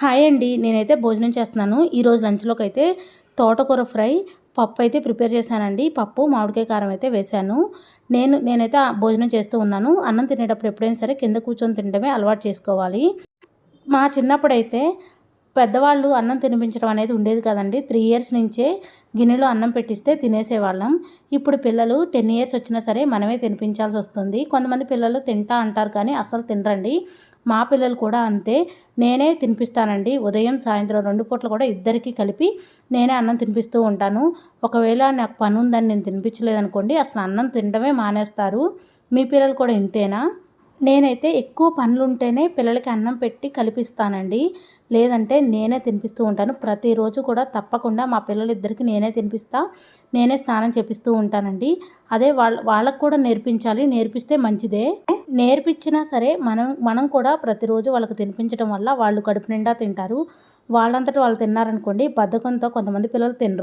Hi అండి నేనైతే భోజనం చేస్తున్నాను. ఈరోజు లంచ్లోకి అయితే తోటకూర ఫ్రై పప్పు అయితే ప్రిపేర్ చేశానండి. పప్పు మామిడికాయ కారం అయితే వేశాను. నేను నేనైతే భోజనం చేస్తూ ఉన్నాను. అన్నం తినేటప్పుడు ఎప్పుడైనా సరే కింద కూర్చొని తినడమే అలవాటు చేసుకోవాలి. మా చిన్నప్పుడైతే పెద్దవాళ్ళు అన్నం తినిపించడం అనేది ఉండేది కదండి. త్రీ ఇయర్స్ నుంచే గిన్నెలో అన్నం పెట్టిస్తే తినేసేవాళ్ళం. ఇప్పుడు పిల్లలు టెన్ ఇయర్స్ వచ్చినా సరే మనమే తినిపించాల్సి వస్తుంది. కొంతమంది పిల్లలు తింటా అంటారు కానీ అస్సలు తినరండి. మా పిల్లలు కూడా అంతే. నేనే తినిపిస్తానండి. ఉదయం సాయంత్రం రెండు పూటలు కూడా ఇద్దరికి కలిపి నేనే అన్నం తినిపిస్తూ ఉంటాను. ఒకవేళ నాకు పని ఉందని నేను తినిపించలేదనుకోండి అసలు అన్నం తినడమే మానేస్తారు. మీ పిల్లలు కూడా ఇంతేనా? నేనైతే ఎక్కువ పనులు ఉంటేనే పిల్లలకి అన్నం పెట్టి కలిపిస్తానండి. లేదంటే నేనే తినిపిస్తూ ఉంటాను. ప్రతిరోజు కూడా తప్పకుండా మా పిల్లలిద్దరికి నేనే తినిపిస్తా నేనే స్నానం చేపిస్తూ ఉంటానండి. అదే వాళ్ళ వాళ్ళకు కూడా నేర్పించాలి. నేర్పిస్తే మంచిదే. నేర్పించినా సరే మనం మనం కూడా ప్రతిరోజు వాళ్ళకి తినిపించడం వల్ల వాళ్ళు కడుపు నిండా తింటారు. వాళ్ళంతటా వాళ్ళు తిన్నారనుకోండి బద్ధకంతో కొంతమంది పిల్లలు తినరు.